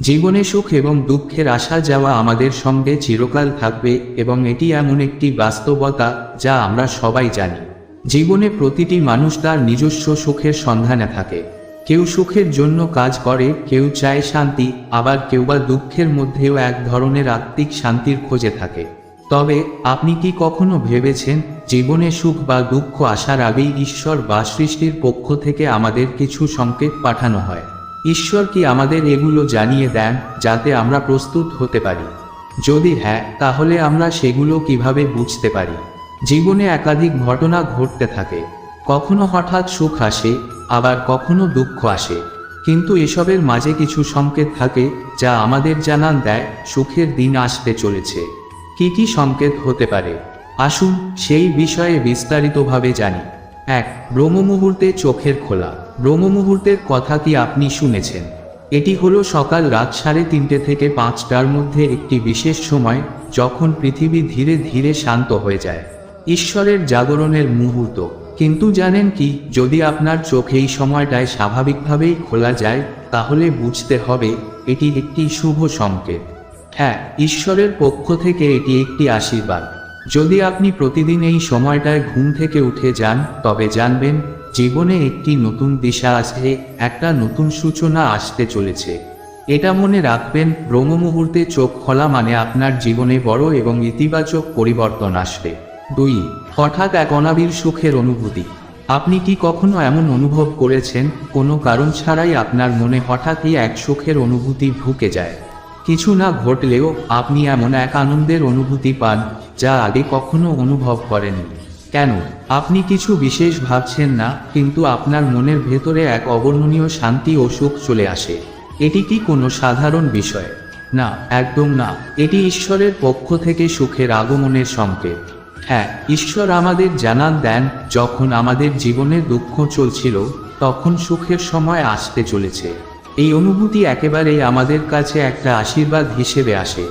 জীবনে সুখ এবং দুঃখের আসা যাওয়া আমাদের সঙ্গে চিরকাল থাকবে এবং এটি এমন একটি বাস্তবতা যা আমরা সবাই জানি। জীবনে প্রতিটি মানুষ তার নিজস্ব সুখের সন্ধানে থাকে। কেউ সুখের জন্য কাজ করে, কেউ চায় শান্তি, আবার কেউ বা দুঃখের মধ্যেও এক ধরনের আত্মিক শান্তির খোঁজে থাকে। তবে আপনি কি কখনো ভেবেছেন, জীবনে সুখ বা দুঃখ আসার আগেই ঈশ্বর বা সৃষ্টির পক্ষ থেকে আমাদের কিছু সংকেত পাঠানো হয়? ঈশ্বর কি আমাদের এগুলো জানিয়ে দেন, যাতে আমরা প্রস্তুত হতে পারি? যদি হ্যাঁ তাহলে আমরা সেগুলো কীভাবে বুঝতে পারি? জীবনে একাধিক ঘটনা ঘটতে থাকে। কখনো হঠাৎ সুখ আসে, আবার কখনো দুঃখ আসে। কিন্তু এসবের মাঝে কিছু সংকেত থাকে, যা আমাদের জানান দেয়, সুখের দিন আসতে চলেছে। কি কি সংকেত হতে পারে? আসুন, সেই বিষয়ে বিস্তারিতভাবে জানি। এক ব্রহ্ম মুহূর্তে চোখের খোলা। ব্রহ্মমুহূর্তের কথা কি আপনি শুনেছেন? এটি হলো সকাল রাত সাড়ে তিনটে থেকে পাঁচটার মধ্যে একটি বিশেষ সময়, যখন পৃথিবী ধীরে ধীরে শান্ত হয়ে যায়। ঈশ্বরের জাগরণের মুহূর্ত। কিন্তু জানেন কি, যদি আপনার চোখ এই সময়টায় স্বাভাবিকভাবেই খোলা যায়, তাহলে বুঝতে হবে এটি একটি শুভ সংকেত। হ্যাঁ ঈশ্বরের পক্ষ থেকে এটি একটি আশীর্বাদ। যদি আপনি প্রতিদিন এই সময়টায় ঘুম থেকে উঠে যান, তবে জানবেন জীবনে একটি নতুন দিশা আসছে একটা নতুন সূচনা আসতে চলেছে। এটা মনে রাখবেন ব্রহ্ম মুহূর্তে চোখ খোলা মানে আপনার জীবনে বড় এবং ইতিবাচক পরিবর্তন আসবে। দুই, হঠাৎ এক অনাবিল সুখের অনুভূতি। আপনি কি কখনো এমন অনুভব করেছেন? কোনো কারণ ছাড়াই আপনার মনে হঠাৎই এক সুখের অনুভূতি ঢুকে যায়। কিছু না ঘটলেও আপনি এমন এক আনন্দের অনুভূতি পান, যা আগে কখনো অনুভব করেননি। কেন? আপনি কিছু বিশেষ ভাবছেন না, কিন্তু আপনার মনের ভেতরে এক অবর্ণনীয় শান্তি ও সুখ চলে আসে। এটি কি কোনো সাধারণ বিষয়? না, একদম না। এটি ঈশ্বরের পক্ষ থেকে সুখের আগমনের সংকেত। হ্যাঁ ঈশ্বর আমাদের জানান দেন, যখন আমাদের জীবনে দুঃখ চলছিল, তখন সুখের সময় আসতে চলেছে। এই অনুভূতি একেবারেই আমাদের কাছে একটা আশীর্বাদ হিসেবে আসে।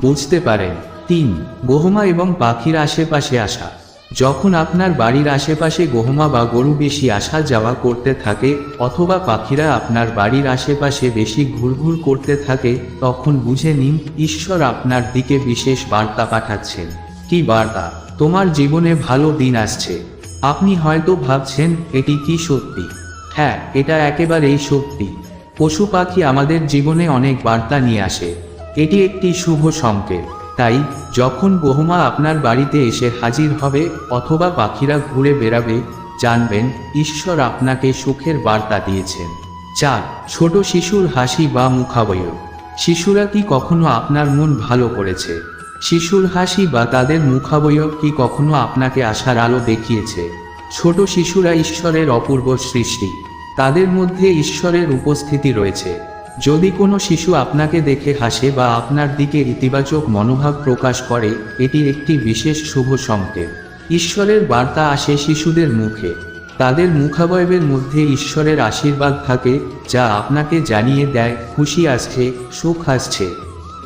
বুঝতে পারেন, তিন, গহমা এবং পাখির আশেপাশে আসা। যখন আপনার বাড়ির আশেপাশে গহমা বা গরু বেশি আসা যাওয়া করতে থাকে অথবা পাখিরা আপনার বাড়ির আশেপাশে বেশি ঘুরঘুর করতে থাকে, তখন বুঝে নিন ঈশ্বর আপনার দিকে বিশেষ বার্তা পাঠাচ্ছেন। কি বার্তা? তোমার জীবনে ভালো দিন আসছে। আপনি হয়তো ভাবছেন, এটি কি সত্যি? হ্যাঁ এটা একেবারেই সত্যি। পশু পাখি আমাদের জীবনে অনেক বার্তা নিয়ে আসে। এটি একটি শুভ সংকেত। তাই যখন গহমা আপনার বাড়িতে এসে হাজির হবে অথবা পাখিরা ঘুরে বেড়াবে, জানবেন ঈশ্বর আপনাকে সুখের বার্তা দিয়েছেন। চার, ছোট শিশুর হাসি বা মুখাবয়ব। শিশুরা কি কখনো আপনার মন ভালো করেছে? শিশুর হাসি বা তাদের মুখাবয়ব কি কখনো আপনাকে আশার আলো দেখিয়েছে? ছোট শিশুরা ঈশ্বরের অপূর্ব সৃষ্টি। তাদের মধ্যে ঈশ্বরের উপস্থিতি রয়েছে। যদি কোনো শিশু আপনাকে দেখে হাসে বা আপনার দিকে ইতিবাচক মনোভাব প্রকাশ করে, এটি একটি বিশেষ শুভ সংকেত। ঈশ্বরের বার্তা আসে শিশুদের মুখে। তাদের মুখাবয়বের মধ্যে ঈশ্বরের আশীর্বাদ থাকে, যা আপনাকে জানিয়ে দেয়, খুশি আসছে, সুখ আসছে।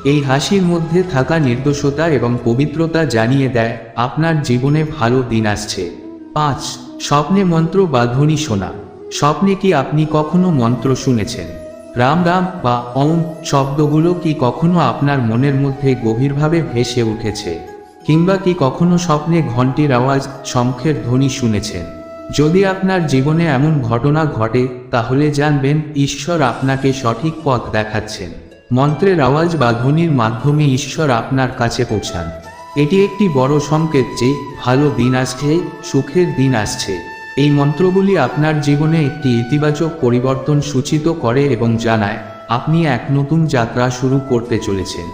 এই হাসির মধ্যে থাকা নির্দোষতা এবং পবিত্রতা জানিয়ে দেয়, আপনার জীবনে ভালো দিন আসছে। পাঁচ, স্বপ্নে মন্ত্র বা ধ্বনি শোনা। স্বপ্নে কি আপনি কখনো মন্ত্র শুনেছেন? রাম রাম বা ওম শব্দগুলো কি কখনো আপনার মনের মধ্যে গভীরভাবে ভেসে উঠেছে? কিংবা কি কখনো স্বপ্নে ঘন্টির আওয়াজ শঙ্খের ধ্বনি শুনেছেন? যদি আপনার জীবনে এমন ঘটনা ঘটে, তাহলে জানবেন ঈশ্বর আপনাকে সঠিক পথ দেখাচ্ছেন। মন্ত্রের আওয়াজ বা ধ্বনির মাধ্যমে ঈশ্বর আপনার কাছে পৌঁছান। এটি একটি বড় সংকেত যে, ভালো দিন আসছে, সুখের দিন আসছে। এই মন্ত্রগুলি আপনার জীবনে একটি ইতিবাচক পরিবর্তন সূচিত করে এবং জানায়, আপনি এক নতুন যাত্রা শুরু করতে চলেছেন।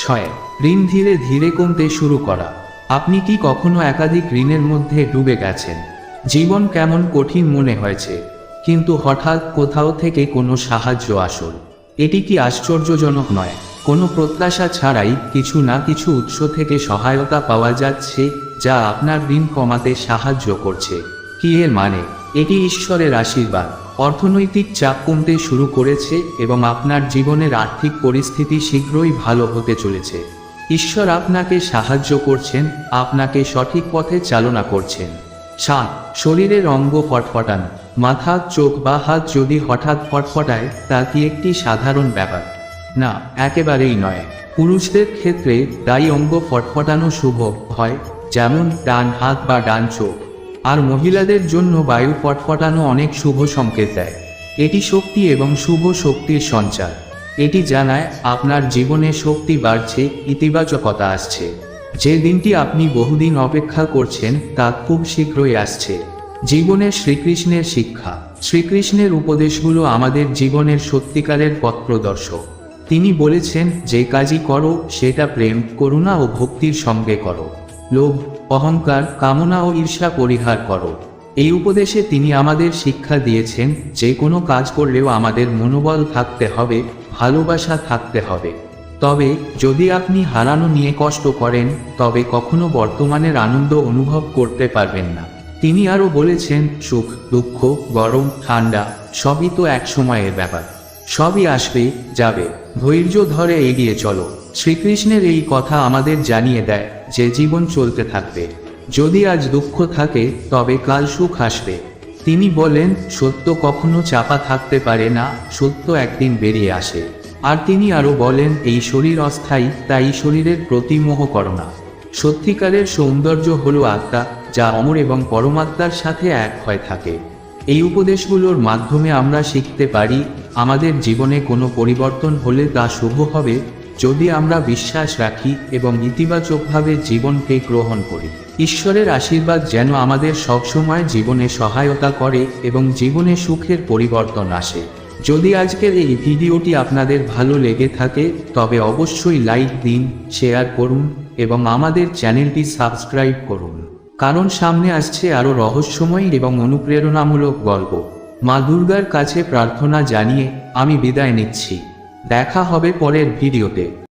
ছয়, ঋণ ধীরে ধীরে কমতে শুরু করা। আপনি কি কখনো একাধিক ঋণের মধ্যে ডুবে গেছেন? জীবন কেমন কঠিন মনে হয়েছে, কিন্তু হঠাৎ কোথাও থেকে কোনো সাহায্য আসল। এটি কি আশ্চর্যজনক নয়, কোনো প্রত্যাশা ছাড়াই কিছু না কিছু উৎস থেকে সহায়তা পাওয়া যাচ্ছে, যা আপনার ঋণ কমাতে সাহায্য করছে। কি এর মানে? এটি ঈশ্বরের আশীর্বাদ। অর্থনৈতিক চাপ কমতে শুরু করেছে এবং আপনার জীবনের আর্থিক পরিস্থিতি শীঘ্রই ভালো হতে চলেছে। ঈশ্বর আপনাকে সাহায্য করছেন, আপনাকে সঠিক পথে চালনা করছেন। সাত, শরীরের অঙ্গ ফটফটান। মাথা, চোখ বা হাত যদি হঠাৎ ফটফটায়, তা কি একটি সাধারণ ব্যাপার? না, একেবারেই নয়। পুরুষদের ক্ষেত্রে দায়ী অঙ্গ ফটফটানো শুভ হয়, যেমন ডান হাত বা ডান চোখ। আর মহিলাদের জন্য বায়ু ফটফটানো অনেক শুভ সংকেত দেয়। এটি শক্তি এবং শুভ শক্তির সঞ্চার। এটি জানায়, আপনার জীবনে শক্তি বাড়ছে, ইতিবাচকতা আসছে। যে দিনটি আপনি বহুদিন অপেক্ষা করছেন, তা খুব শীঘ্রই আসছে। জীবনের শ্রীকৃষ্ণের শিক্ষা। শ্রীকৃষ্ণের উপদেশগুলো আমাদের জীবনের সত্যিকারের পথ প্রদর্শক তিনি বলেছেন, যে কাজই করো, সেটা প্রেম, করুণা ও ভক্তির সঙ্গে করো। লোভ, অহংকার, কামনা ও ঈর্ষা পরিহার করো। এই উপদেশে তিনি আমাদের শিক্ষা দিয়েছেন, যে কোনো কাজ করলেও আমাদের মনোবল থাকতে হবে, ভালোবাসা থাকতে হবে। তবে যদি আপনি হারানো নিয়ে কষ্ট করেন, তবে কখনো বর্তমানের আনন্দ অনুভব করতে পারবেন না। তিনি আরও বলেছেন, সুখ, দুঃখ, গরম, ঠান্ডা, সবই তো এক সময়ের ব্যাপার। সবই আসবে, যাবে। ধৈর্য ধরে এগিয়ে চলো। শ্রীকৃষ্ণের এই কথা আমাদের জানিয়ে দেয় যে জীবন চলতে থাকবে। যদি আজ দুঃখ থাকে, তবে কাল সুখ আসবে। তিনি বলেন, সত্য কখনো চাপা থাকতে পারে না, সত্য একদিন বেরিয়ে আসে। আর তিনি আরও বলেন, এই শরীর অস্থায়ী, তাই শরীরের প্রতি মোহ করো না। সত্যিকারের সৌন্দর্য হল আত্মা, যা অমর এবং পরমাত্মার সাথে এক হয়ে থাকে। এই উপদেশগুলোর মাধ্যমে আমরা শিখতে পারি আমাদের জীবনে কোনো পরিবর্তন হলে তা শুভ হবে যদি আমরা বিশ্বাস রাখি এবং ইতিবাচকভাবে জীবনকে গ্রহণ করি। ঈশ্বরের আশীর্বাদ যেন আমাদের সবসময় জীবনে সহায়তা করে এবং জীবনে সুখের পরিবর্তন আসে। যদি আজকের এই ভিডিওটি আপনাদের ভালো লেগে থাকে, তবে অবশ্যই লাইক দিন, শেয়ার করুন এবং আমাদের চ্যানেলটি সাবস্ক্রাইব করুন। কারণ সামনে আসছে আরও রহস্যময় এবং অনুপ্রেরণামূলক গল্প। মা দুর্গার কাছে প্রার্থনা জানিয়ে আমি বিদায় নিচ্ছি। দেখা হবে পরের ভিডিওতে।